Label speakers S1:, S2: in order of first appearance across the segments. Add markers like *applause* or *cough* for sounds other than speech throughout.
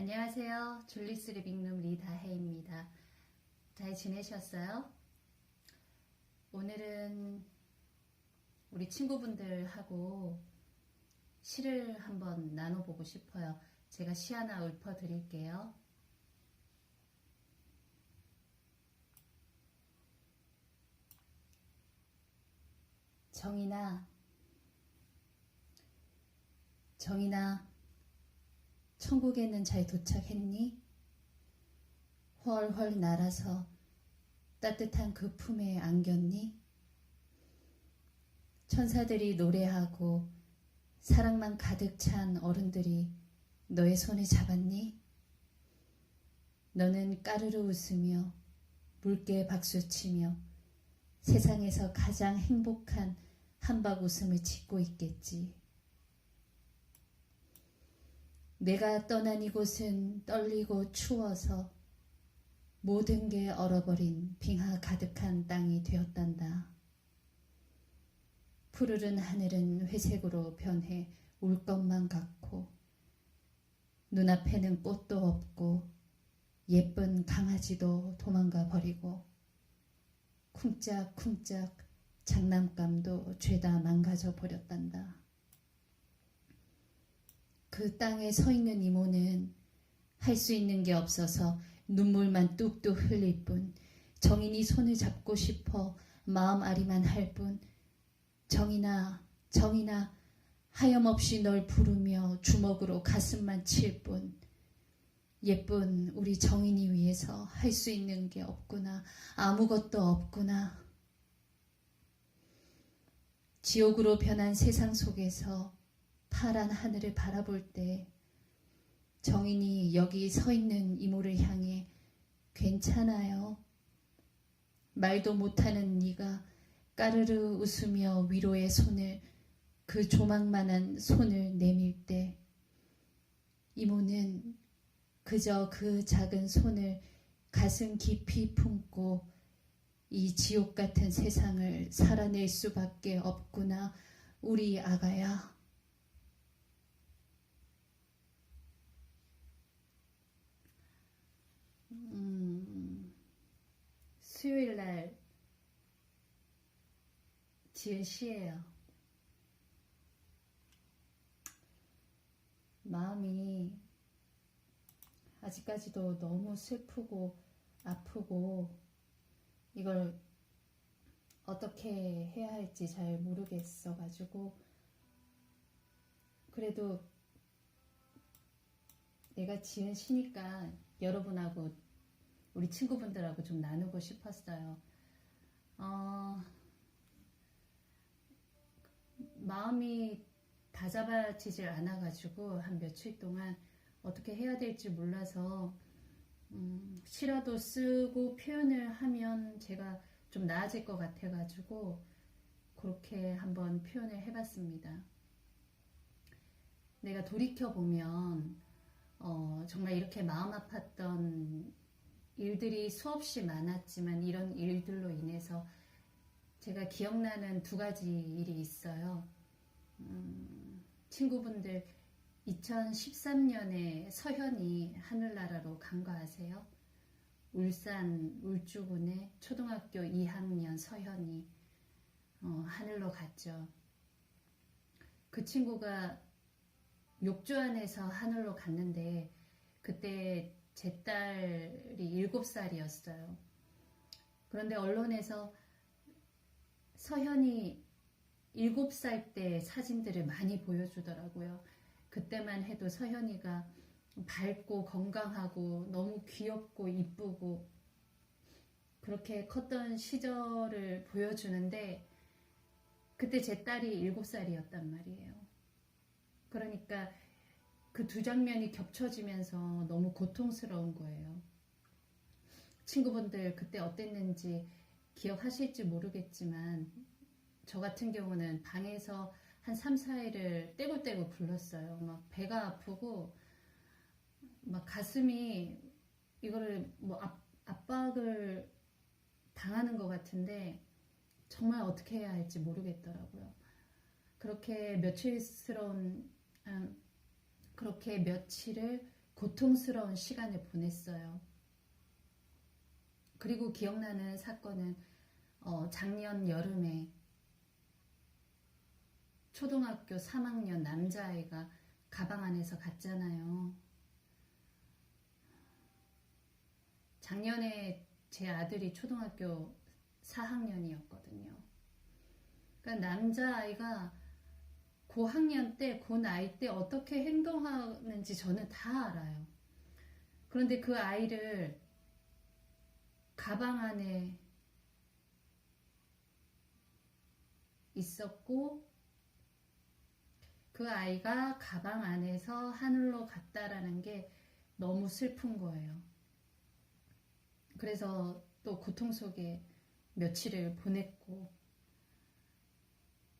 S1: 안녕하세요. 줄리스 리빙룸 리다혜입니다. 잘 지내셨어요? 오늘은 우리 친구분들하고 시를 한번 나눠보고 싶어요. 제가 시 하나 읊어드릴게요. 정이나 정이나 천국에는 잘 도착했니? 훨훨 날아서 따뜻한 그 품에 안겼니? 천사들이 노래하고 사랑만 가득 찬 어른들이 너의 손을 잡았니? 너는 까르르 웃으며 묽게 박수치며 세상에서 가장 행복한 한박 웃음을 짓고 있겠지. 내가 떠난 이곳은 떨리고 추워서 모든 게 얼어버린 빙하 가득한 땅이 되었단다. 푸르른 하늘은 회색으로 변해 울 것만 같고 눈앞에는 꽃도 없고 예쁜 강아지도 도망가 버리고 쿵짝쿵짝 장난감도 죄다 망가져 버렸단다. 그 땅에 서 있는 이모는 할 수 있는 게 없어서 눈물만 뚝뚝 흘릴 뿐 정인이 손을 잡고 싶어 마음 아리만 할 뿐 정인아 정인아 하염없이 널 부르며 주먹으로 가슴만 칠 뿐 예쁜 우리 정인이 위해서 할 수 있는 게 없구나 아무것도 없구나. 지옥으로 변한 세상 속에서 파란 하늘을 바라볼 때 정인이 여기 서 있는 이모를 향해 괜찮아요. 말도 못하는 네가 까르르 웃으며 위로의 손을 그 조망만한 손을 내밀 때 이모는 그저 그 작은 손을 가슴 깊이 품고 이 지옥 같은 세상을 살아낼 수밖에 없구나 우리 아가야. 음, 수요일 날 지은 시예요. 마음이 아직까지도 너무 슬프고 아프고 이걸 어떻게 해야 할지 잘 모르겠어 가지고 그래도 내가 지은 시니까 여러분하고 우리 친구분들하고 좀 나누고 싶었어요. 어, 마음이 다잡아지질 않아가지고 한 며칠 동안 어떻게 해야 될지 몰라서 음, 시라도 쓰고 표현을 하면 제가 좀 나아질 것 같아가지고 그렇게 한번 표현을 해봤습니다. 내가 돌이켜 보면 어, 정말 이렇게 마음 아팠던 일들이 수없이 많았지만 이런 일들로 인해서 제가 기억나는 두 가지 일이 있어요. 음, 친구분들 2013년에 서현이 하늘나라로 간 거 아세요? 울산 울주군의 초등학교 2학년 서현이 어, 하늘로 갔죠. 그 친구가 욕조 안에서 하늘로 갔는데 그때 제 딸이 7살이었어요. 그런데 언론에서 서현이 7살 때 사진들을 많이 보여주더라고요. 그때만 해도 서현이가 밝고 건강하고 너무 귀엽고 이쁘고 그렇게 컸던 시절을 보여주는데 그때 제 딸이 7살이었단 말이에요. 그러니까 그 두 장면이 겹쳐지면서 너무 고통스러운 거예요. 친구분들 그때 어땠는지 기억하실지 모르겠지만 저 같은 경우는 방에서 한 3, 4일을 떼굴떼굴 굴렀어요. 막 배가 아프고 막 가슴이 이거를 뭐 압, 압박을 당하는 것 같은데 정말 어떻게 해야 할지 모르겠더라고요. 그렇게 며칠스러운 음, 그렇게 며칠을 고통스러운 시간을 보냈어요. 그리고 기억나는 사건은 어, 작년 여름에 초등학교 3학년 남자아이가 가방 안에서 갔잖아요. 작년에 제 아들이 초등학교 4학년이었거든요. 그러니까 남자아이가 고학년 때, 고 나이 때 어떻게 행동하는지 저는 다 알아요. 그런데 그 아이를 가방 안에 있었고, 그 아이가 가방 안에서 하늘로 갔다라는 게 너무 슬픈 거예요. 그래서 또 고통 속에 며칠을 보냈고,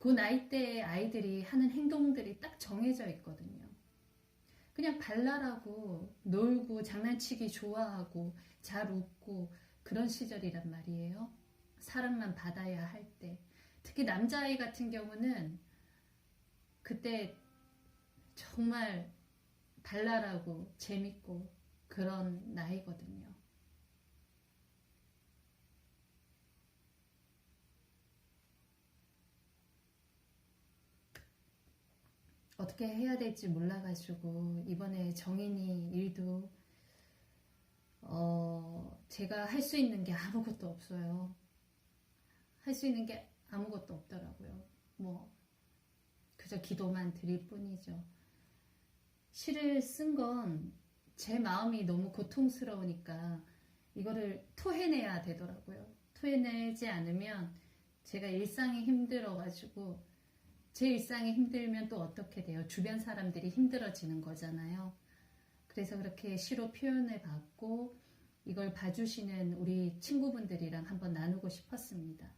S1: 그 나이대의 아이들이 하는 행동들이 딱 정해져 있거든요. 그냥 발랄하고 놀고 장난치기 좋아하고 잘 웃고 그런 시절이란 말이에요. 사랑만 받아야 할 때. 특히 남자아이 같은 경우는 그때 정말 발랄하고 재밌고 그런 나이거든요. 어떻게 해야 될지 몰라가지고 이번에 정인이 일도 어 제가 할 수 있는 게 아무것도 없어요. 할 수 있는 게 아무것도 없더라고요. 뭐 그저 기도만 드릴 뿐이죠. 시를 쓴 건 제 마음이 너무 고통스러우니까 이거를 토해내야 되더라고요. 토해내지 않으면 제가 일상이 힘들어가지고 제 일상이 힘들면 또 어떻게 돼요? 주변 사람들이 힘들어지는 거잖아요. 그래서 그렇게 시로 표현을 받고 이걸 봐주시는 우리 친구분들이랑 한번 나누고 싶었습니다.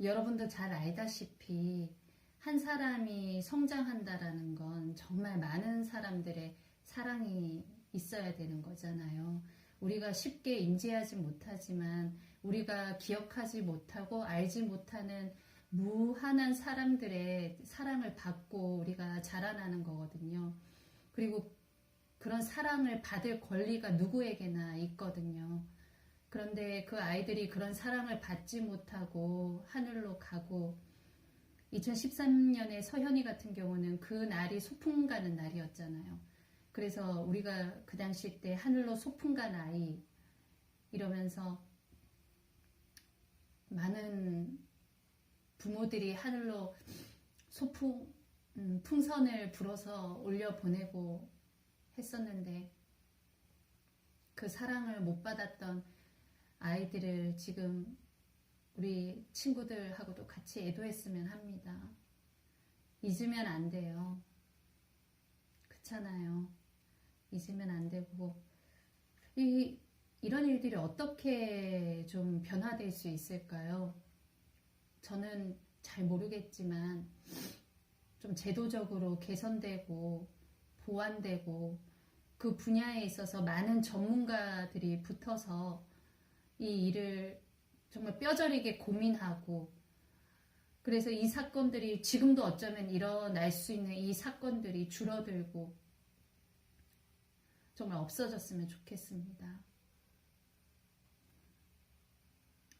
S1: 여러분도 잘 알다시피 한 사람이 성장한다라는 건 정말 많은 사람들의 사랑이 있어야 되는 거잖아요. 우리가 쉽게 인지하지 못하지만 우리가 기억하지 못하고 알지 못하는 무한한 사람들의 사랑을 받고 우리가 자라나는 거거든요. 그리고 그런 사랑을 받을 권리가 누구에게나 있거든요. 그런데 그 아이들이 그런 사랑을 받지 못하고 하늘로 가고 2013년에 서현이 같은 경우는 그 날이 소풍 가는 날이었잖아요. 그래서 우리가 그 당시 때 하늘로 소풍 간 아이 이러면서 많은 부모들이 하늘로 소풍 음, 풍선을 불어서 올려 보내고 했었는데 그 사랑을 못 받았던 아이들을 지금 우리 친구들하고도 같이 애도했으면 합니다. 잊으면 안 돼요. 그렇잖아요. 잊으면 안 되고 이 이런 일들이 어떻게 좀 변화될 수 있을까요? 저는 잘 모르겠지만 좀 제도적으로 개선되고 보완되고 그 분야에 있어서 많은 전문가들이 붙어서 이 일을 정말 뼈저리게 고민하고 그래서 이 사건들이 지금도 어쩌면 일어날 수 있는 이 사건들이 줄어들고 정말 없어졌으면 좋겠습니다.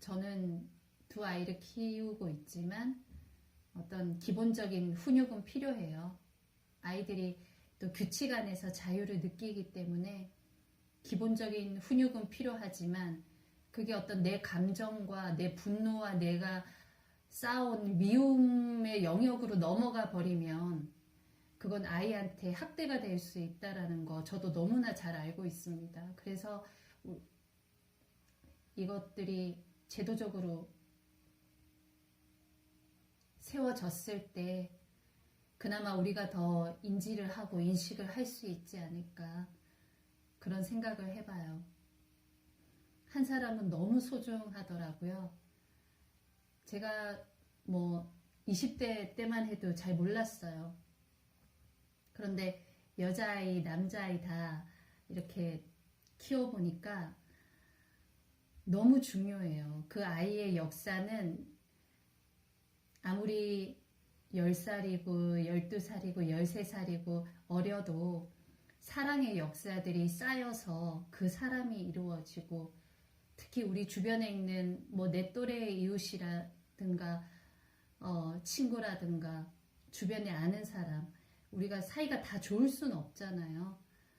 S1: 저는 두 아이를 키우고 있지만 어떤 기본적인 훈육은 필요해요. 아이들이 또 규칙 안에서 자유를 느끼기 때문에 기본적인 훈육은 필요하지만 그게 어떤 내 감정과 내 분노와 내가 쌓아온 미움의 영역으로 넘어가 버리면 그건 아이한테 학대가 될 수 있다라는 거 저도 너무나 잘 알고 있습니다. 그래서 이것들이 제도적으로 세워졌을 때 그나마 우리가 더 인지를 하고 인식을 할 수 있지 않을까 그런 생각을 해봐요. 한 사람은 너무 소중하더라고요. 제가 뭐 20대 때만 해도 잘 몰랐어요. 그런데 여자아이, 남자아이 다 이렇게 키워보니까 너무 중요해요. 그 아이의 역사는 아무리 10살이고 12살이고 13살이고 어려도 사랑의 역사들이 쌓여서 그 사람이 이루어지고 특히 우리 주변에 있는 뭐 내 또래의 이웃이라든가 어, 친구라든가 주변에 아는 사람 우리가 사이가 다 좋을 수는 없잖아요.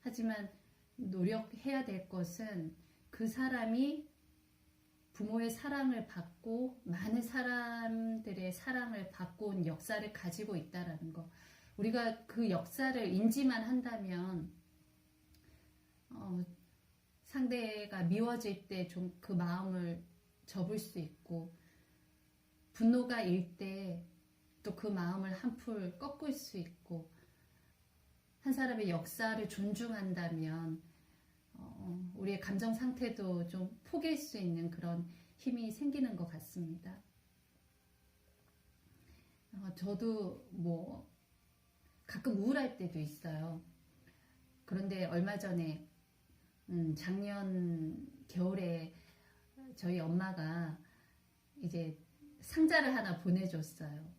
S1: 하지만 노력해야 될 것은 그 사람이 부모의 사랑을 받고 많은 사람들의 사랑을 받고 온 역사를 가지고 있다라는 거. 우리가 그 역사를 인지만 한다면 어, 상대가 미워질 때 좀 그 마음을 접을 수 있고 분노가 일 때 또 그 마음을 한풀 꺾을 수 있고 한 사람의 역사를 존중한다면 어, 우리의 감정 상태도 좀 포기할 수 있는 그런 힘이 생기는 것 같습니다. 어, 저도 뭐 가끔 우울할 때도 있어요. 그런데 얼마 전에 음, 작년 겨울에 저희 엄마가 이제 상자를 하나 보내줬어요.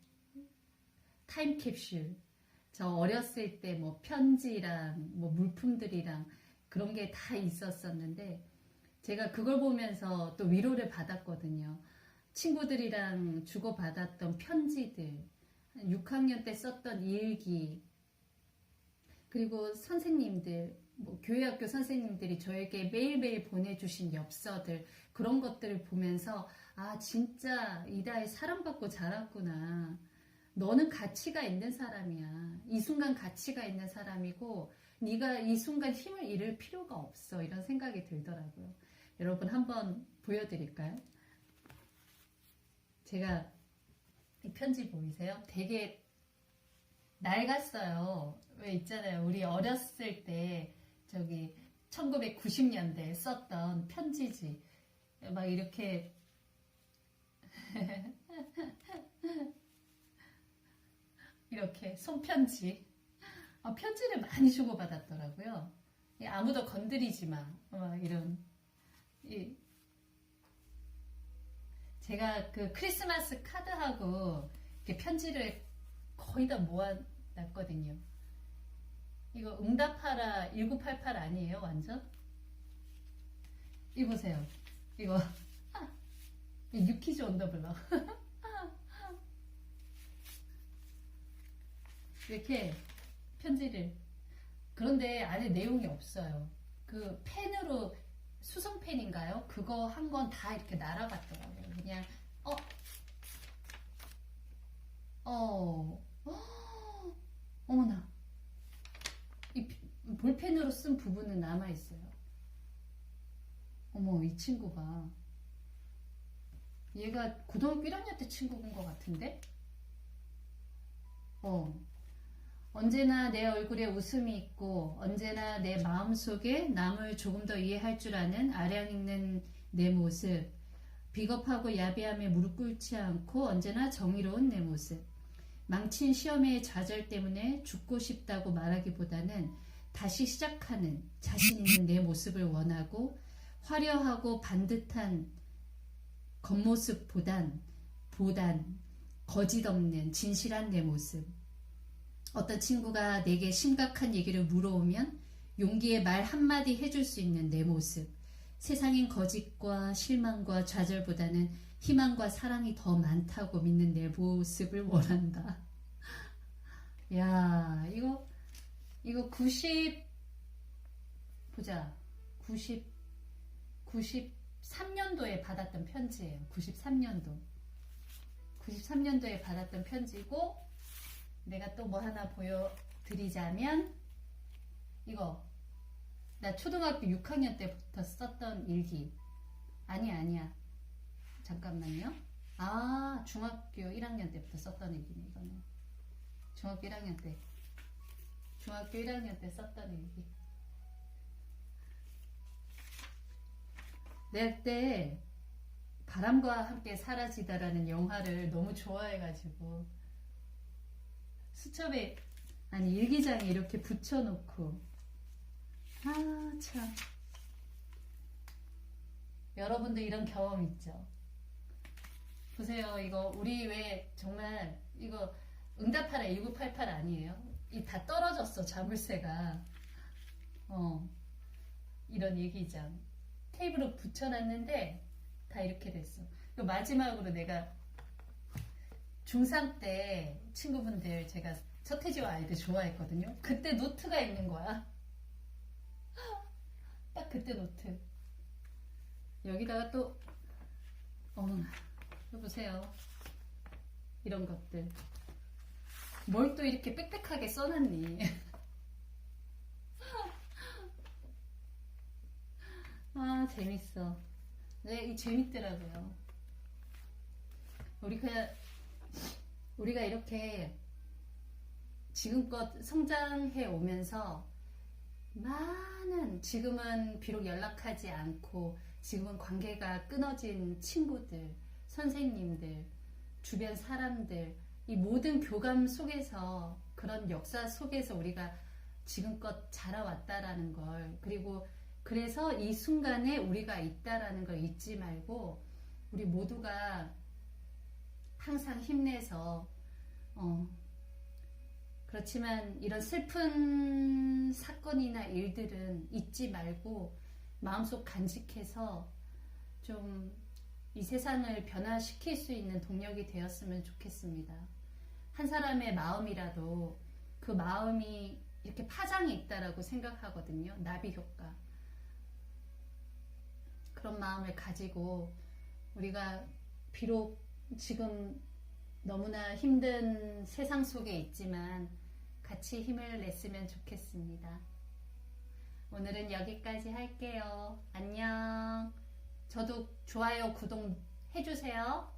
S1: 타임캡슐. 저 어렸을 때 뭐 편지랑 뭐 물품들이랑 그런 게 다 있었었는데 제가 그걸 보면서 또 위로를 받았거든요. 친구들이랑 주고받았던 편지들, 6학년 때 썼던 일기, 그리고 선생님들, 뭐 교회학교 선생님들이 저에게 매일매일 보내주신 엽서들, 그런 것들을 보면서, 아, 진짜 이다혜 사랑받고 자랐구나. 너는 가치가 있는 사람이야. 이 순간 가치가 있는 사람이고, 네가 이 순간 힘을 잃을 필요가 없어. 이런 생각이 들더라고요. 여러분 한번 보여드릴까요? 제가 이 편지 보이세요? 되게 낡았어요. 왜 있잖아요. 우리 어렸을 때 저기 1990년대 썼던 편지지. 막 이렇게 *laughs* 이렇게 손편지. 어, 편지를 많이 주고받았더라고요. 이 아무도 건드리지 마. 어, 이런. 이 제가 그 크리스마스 카드하고 편지를 거의 다 모아놨거든요. 이거 응답하라 1988 아니에요, 완전? 이 보세요. 이거 유키즈 언더블럭. *laughs* 이렇게 편지를 그런데 안에 내용이 없어요. 그 펜으로 수성펜인가요? 그거 한 건 다 이렇게 날아갔더라고요. 그냥 어, 어, 어 어머나 이 볼펜으로 쓴 부분은 남아 있어요. 어머 이 친구가 얘가 고등학교 1학년 때 친구인 것 같은데? 어. 언제나 내 얼굴에 웃음이 있고 언제나 내 마음속에 남을 조금 더 이해할 줄 아는 아량 있는 내 모습. 비겁하고 야비함에 무릎 꿇지 않고 언제나 정의로운 내 모습. 망친 시험의 좌절 때문에 죽고 싶다고 말하기보다는 다시 시작하는 자신 있는 내 모습을 원하고 화려하고 반듯한 겉모습보단 보단 거짓 없는 진실한 내 모습 어떤 친구가 내게 심각한 얘기를 물어오면 용기의 말 한마디 해줄 수 있는 내 모습. 세상엔 거짓과 실망과 좌절보다는 희망과 사랑이 더 많다고 믿는 내 모습을 원한다. *laughs* 야, 이거, 이거 90, 보자. 90, 93년도에 받았던 편지예요. 93년도. 93년도에 받았던 편지고, 내가 또 뭐 하나 보여드리자면 이거. 나 초등학교 6학년 때부터 썼던 일기. 아니 아니야. 잠깐만요. 아 중학교 1학년 때부터 썼던 일기네 이거는. 중학교 1학년 때. 중학교 1학년 때 썼던 일기. 내가 그때 바람과 함께 사라지다라는 영화를 너무 좋아해가지고 수첩에 아니 일기장에 이렇게 붙여놓고 아 참 여러분도 이런 경험 있죠? 보세요 이거 우리 왜 정말 이거 응답하라 1988 아니에요? 이 다 떨어졌어 자물쇠가 어, 이런 얘기장. 테이블에 붙여놨는데 다 이렇게 됐어. 그 마지막으로 내가 중3 때 친구분들 제가 서태지와 아이들 좋아했거든요. 그때 노트가 있는 거야. *gasps* 딱 그때 노트. 여기다가 또, 어머나, 여보세요. 이런 것들. 뭘 또 이렇게 빽빽하게 써놨니? *laughs* 아, 재밌어. 네, 이 재밌더라고요. 우리가, 우리가 이렇게 지금껏 성장해 오면서 많은, 지금은 비록 연락하지 않고, 지금은 관계가 끊어진 친구들, 선생님들, 주변 사람들, 이 모든 교감 속에서 그런 역사 속에서 우리가 지금껏 자라왔다라는 걸, 그리고 그래서 이 순간에 우리가 있다라는 걸 잊지 말고 우리 모두가 항상 힘내서 어 그렇지만 이런 슬픈 사건이나 일들은 잊지 말고 마음속 간직해서 좀 이 세상을 변화시킬 수 있는 동력이 되었으면 좋겠습니다. 한 사람의 마음이라도 그 마음이 이렇게 파장이 있다라고 생각하거든요. 나비 효과. 그런 마음을 가지고 우리가 비록 지금 너무나 힘든 세상 속에 있지만 같이 힘을 냈으면 좋겠습니다. 오늘은 여기까지 할게요. 안녕. 저도 좋아요, 구독 해주세요.